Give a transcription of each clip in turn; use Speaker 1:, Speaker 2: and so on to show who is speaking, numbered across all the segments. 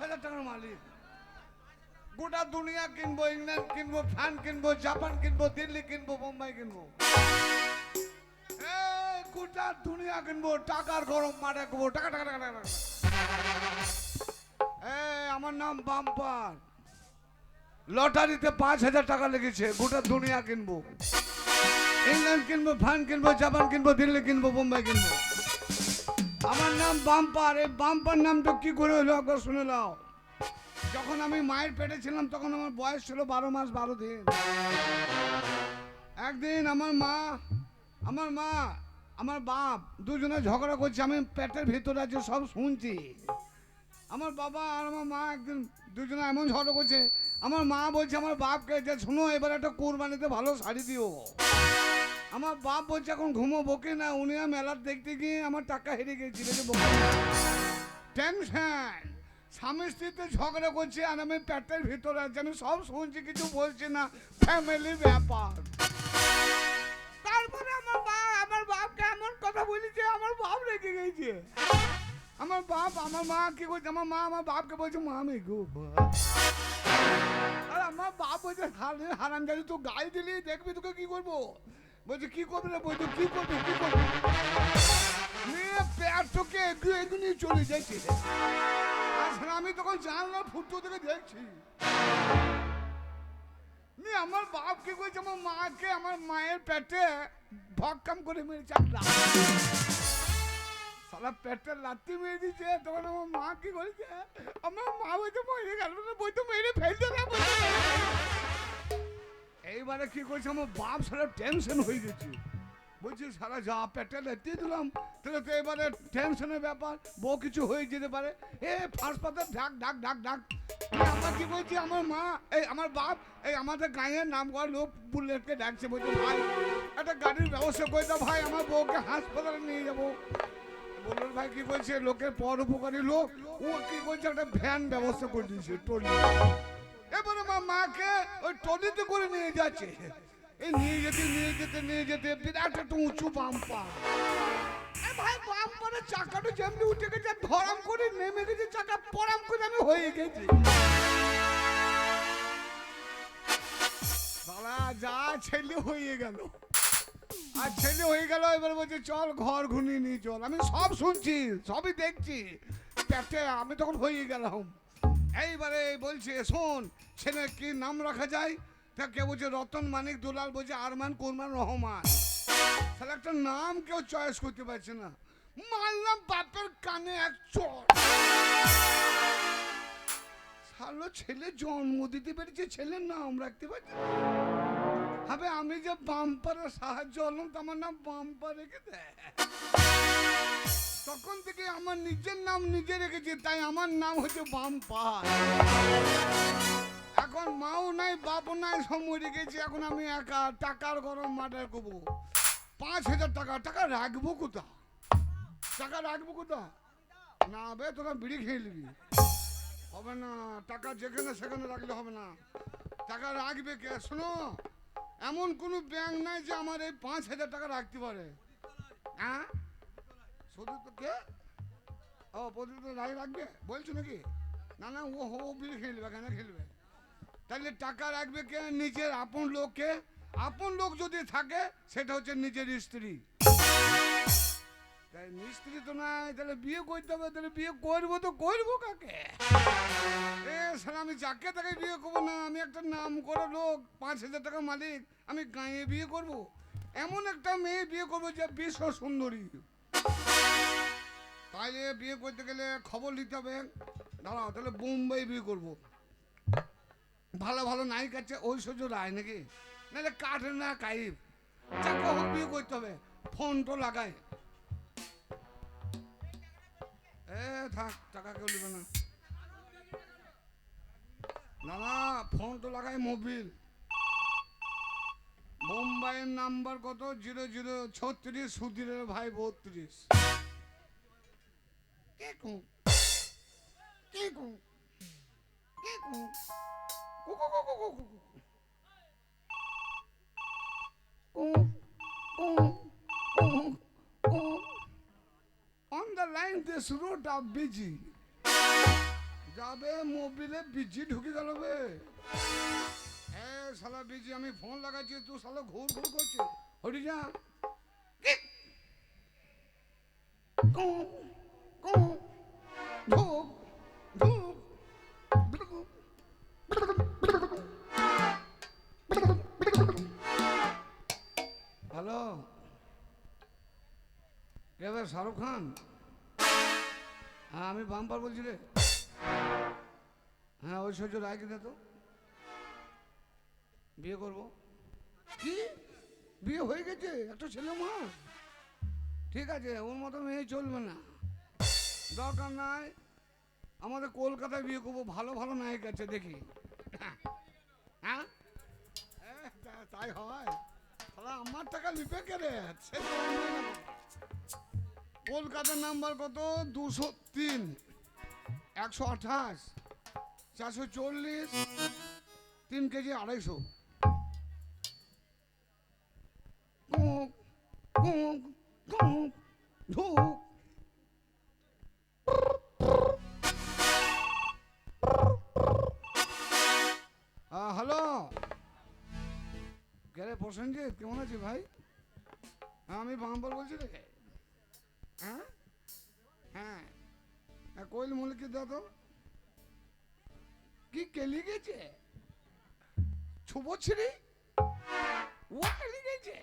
Speaker 1: হাজার টাকার মালিক। গোটা দুনিয়া কিনবো, ইংল্যান্ড কিনবো, ফ্রান্স কিনবো, জাপান কিনবো, দিল্লি কিনবো, বোম্বাই কিনবো। গোটা দুনিয়া কিনবো, টাকার গরম করব টাকা টাকা টাকা টাকা টাকা। আমার নাম বাম্পার। লটারিতে পাঁচ হাজার টাকা লেগেছে, গোটা দুনিয়া কিনবো। ইংল্যান্ড কিনবো, ফ্রান্স কিনবো, জাপান কিনবো, দিল্লি কিনবো, বোম্বাই কিনবো। আমার নাম বাম্পার এই বাম্পার নামটা কি করে হলো একবার শুনে নাও। যখন আমি মায়ের পেটে ছিলাম, তখন আমার বয়স ছিল বারো মাস, বারো দিন। একদিন আমার মা আমার মা, আমার বাপ দুজনে ঝগড়া করছে, আমি পেটের ভিতরে আছে, সব শুনছি। আমার বাবা আর আমার মা একদিন দুজনে এমন ঝগড়া করছে, আমার মা বলছে, আমার বাপকে যে, শোনো, এবার একটা কোরবানিতে ভালো শাড়ি দিও। আমার বাপ বলছে, এখন ঘুমো বকে না? উনি মেলার দেখতে গিয়ে আমার টাকা হেরে গেছি টেনশন! স্বামী স্ত্রীতে ঝগড়া করছে আর আমি পেটের ভিতরে আছি, আমি সব শুনছি, কিছু বলছি না। ফ্যামিলি ব্যাপার। তারপরে আমার মা আমার বাপকে এমন কথা বলেছে, আমার বাপ রেগে গেছে। আমার বাপ, আমার মা কি করছে? আমার মা, আমার বাপকে বলছে মা আমি গো আর আমার বাপ বলছে হারে হারাম জানি তুই গাল দিলি, দেখবি তোকে কি করব? বলছে, কি করবি রে কি করবি? কি করবি? মেয়ে পেয়ার তোকে এগিয়ে এগিয়ে চলে যাচ্ছে আসলে আমি তখন জানলাম ফুটো থেকে দেখছি। মেয়ে আমার বাপ কি করেছে আমার মাকে, আমার মায়ের পেটে ভক্কাম করে মেরেছে একটা সালা পেটে লাত্তি মেরে দিচ্ছে তখন আমার মা কি করেছে? আমার মা বলছে মরে গেল না বই তো মেরে ফেলতে না। এইবারে কি করছে? আমার বাপ সারা টেনশন হয়ে গেছে। বলছি সারা যা পেটে লেতে দিলাম। তাহলে তো এবারে টেনশনের ব্যাপার বউ কিছু হয়ে যেতে পারে। এ ফার্স্ট পাতা ঢাক ঢাক ঢাক এ, আমরা কি বলছি? আমার মা এই আমার বাপ এই আমাদের গাঁয়ের নাম করা লোক বুলেটকে ডাকছে। বলছে ভাই একটা গাড়ির ব্যবস্থা করে দাও ভাই আমার বউকে হাসপাতালে নিয়ে যাব। বলুন ভাই কি বলছে? লোকের পর উপকারী লোক। ও কি বলছে? একটা ভ্যান ব্যবস্থা করে দিয়েছে টলি এবারে আমার মাকে ওই টলিতে করে নিয়ে যাচ্ছে। এই নিয়ে যেতে নিয়ে যেতে নিয়ে যেতে বিরাট একটা উঁচু বাম্পা ভাই বাম্পারের চাকাটা যেমনি উঠে গেছে, ধরাম করে নেমে গেছে, চাকা পরাম করে আমি হয়ে গেছি। বাবা যা ছেলে হয়ে গেল। আর ছেলে হয়ে গেল, এবার বলছে, চল ঘর ঘুনিয়ে নিয়ে চল। আমি সব শুনছি, সবই দেখছি। আমি তখন হয়ে গেলাম। এইবারে বলছে, শোন ছেলে কি নাম রাখা যায়? তা কেউ বলছে রতন মানিক, দুলাল বলছে আরমান কোরমান রহমান। তাহলে একটা নাম কেউ চয়েস করতে পারছে না। মারলাম বাপের কানে এক চট শালো, ছেলে জন্ম দিতে পেরেছে, ছেলের নাম রাখতে পারছে হবে আমি যে বাম্পারের সাহায্য হলাম, তো আমার নাম বাম্পার রেখে দেয় তখন থেকে আমার নিজের নাম নিজে রেখেছি, তাই আমার নাম হচ্ছে বাম্পার এখন মাও নাই বাপ নাই সব মরে এখন আমি একা টাকার গরম মার্ডার করব। পাঁচ হাজার টাকা টাকা রাখব কোথা টাকা রাখব কোথা না বে, তোরা বিড়ি খেয়ে নিবি। হবে না, টাকা যেখানে সেখানে রাখলে হবে না। টাকা রাখবে কে? শোনো, এমন কোনো ব্যাংক নাই যে আমার এই পাঁচ হাজার টাকা রাখতে পারে। হ্যাঁ? তো ও প্রতিদিন রাখ রাখবে? বলছো নাকি? না না, ও হো বিল খেলবে, কেন খেলবে? তাহলে টাকা রাখবে কে? নিজের আপন লোককে। আপন লোক যদি থাকে, সেটা হচ্ছে নিজের স্ত্রী। তাই মিস্ত্রি তো নাই, তাহলে বিয়ে করতে হবে, তাহলে বিয়ে করব তো করব কাকে? এ, শালা, আমি যাকে তাকে বিয়ে করব না, আমি একটা নাম করে লোক, পাঁচ হাজার টাকা মালিক, আমি গাঁয়ে বিয়ে করব। এমন একটা মেয়ে বিয়ে করব যে বিশ্ব সুন্দরী। তাইলে বিয়ে করতে গেলে খবর নিতে হবে। দাঁড়াও, তাহলে বোম্বাই বিয়ে করব। ভালো ভালো নায়িক আছে, ঐশ্বর্য রায় নাকি? নাহলে কাঠের না কাইফ। যাকে হোক বিয়ে করতে হবে ফোন তো লাগায় এ, থাক, টাকা কেউ নেবে না। না ফোন তো লাগাই মোবিল। বোম্বাই ভাইয়ের নাম্বার কত? জিরো জিরো, ছত্রিশ, সুধীরের ভাই বত্রিশ। কেকু কেকু কেকু কুকু কুকু কুকু On the line, this road are busy. যাবে মোবিলে বিজি ঢুকে গেল বে। হ্যাঁ শালা বিজি আমি ফোন লাগাচ্ছি তুই শালা ঘুর ঘুর করছিস। হরি যা হ্যালো ভাই শাহরুখ খান? হ্যাঁ আমি বাম্পার বলছি রে। হ্যাঁ ঐশ্বর্য রায়কে দে তো? বিয়ে করব। কি? বিয়ে হয়ে গেছে? একটা ছেলে মা? ঠিক আছে, ওর মতো মেয়ে চলবে না। দরকার নাই। আমাদের কলকাতায় বিয়ে করব ভালো ভালো নায়ক আছে দেখি। হ্যাঁ? হ্যাঁ তাই হয়। তাহলে আমার টাকা লিপে কে রে? সে তো অন্য না। কলকাতার নাম্বার কত? দুশো তিন। একশো আঠাশ। চারশো চল্লিশ। তিন কেজি আড়াইশো। কুক, কুক, কুক, ধুক। কে রে প্রসেনজিৎ কেমন ভাই? হ্যাঁ আমি বলছি রে হ্যাঁ? হ্যাঁ। হ্যাঁ, কোয়েল কি কেলি গেছে? ও কেলি গেছে?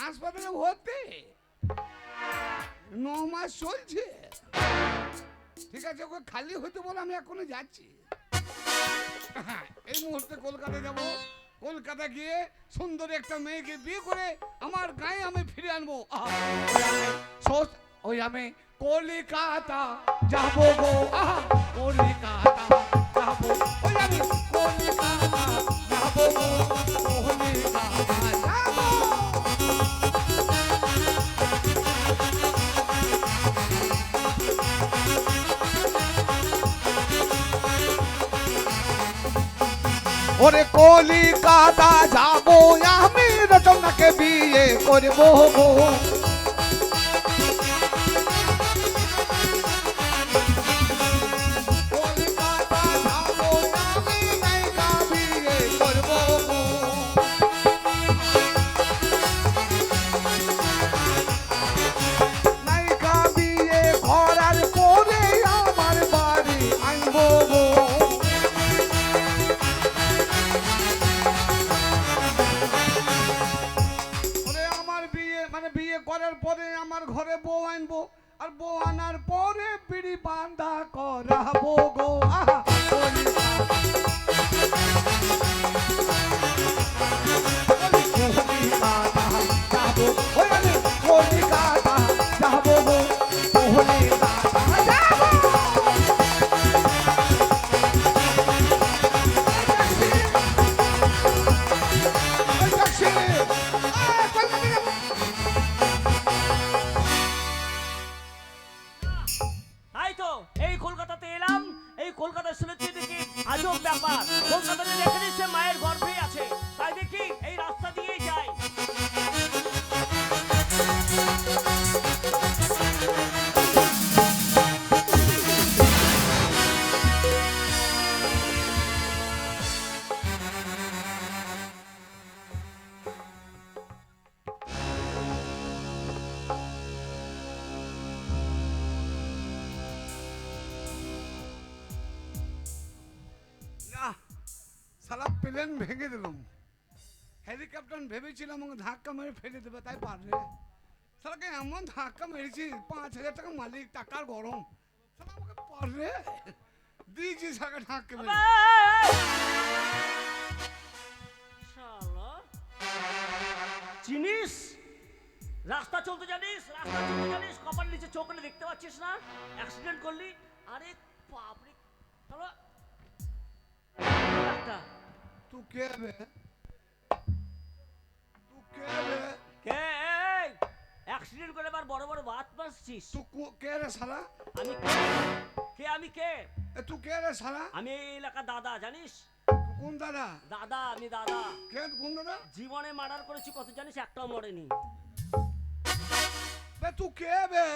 Speaker 1: হাসপাতালে ভর্তি? ন মাস চলছে। ঠিক আছে ওকে খালি হতে বলে আমি এখনও যাচ্ছি। হ্যাঁ, এই মুহূর্তে কলকাতা যাব। কলকাতা গিয়ে সুন্দর একটা মেয়েকে বিয়ে করে আমার গায়ে আমি ফিরে আনব। ওই আমি কলিকাতা যাব গো। আহা। কলিকাতা যাব আমি রচনাকে বিয়ে করব সালা প্লেন ভেঙে দিলাম। হেলিকপ্টার ভেবেছিলাম আমাকে ধাক্কা মেরে ফেলে দেবে, তাই পারলে সালাকে এমন ধাক্কা মেরেছি, পাঁচ হাজার টাকা মালিক, টাকার গরম। সালা আমাকে পারলে? দিয়েছি সাকে ধাক্কা মেরে।
Speaker 2: চিনিস? রাস্তা চলতে জানিস? রাস্তা চলতে জানিস? কপার নিচে চোখ দেখতে পাচ্ছিস না? অ্যাক্সিডেন্ট করলি? আরে বাপরে! শালা। Tu
Speaker 1: quer ver? Tu quer ver?
Speaker 2: কে করে আবার বড় বড় বাত মারছিস
Speaker 1: Tu cu- রে শালা?
Speaker 2: আমি কে কে আমি কে
Speaker 1: এ tu quer রে শালা?
Speaker 2: আমি এই এলাকা দাদা জানিস
Speaker 1: কোন দাদা?
Speaker 2: দাদা আমি দাদা
Speaker 1: কে কোন দাদা?
Speaker 2: জীবনে মার্ডার করেছি কত জানিস একটাও মরেনি
Speaker 1: বে, তু কে বে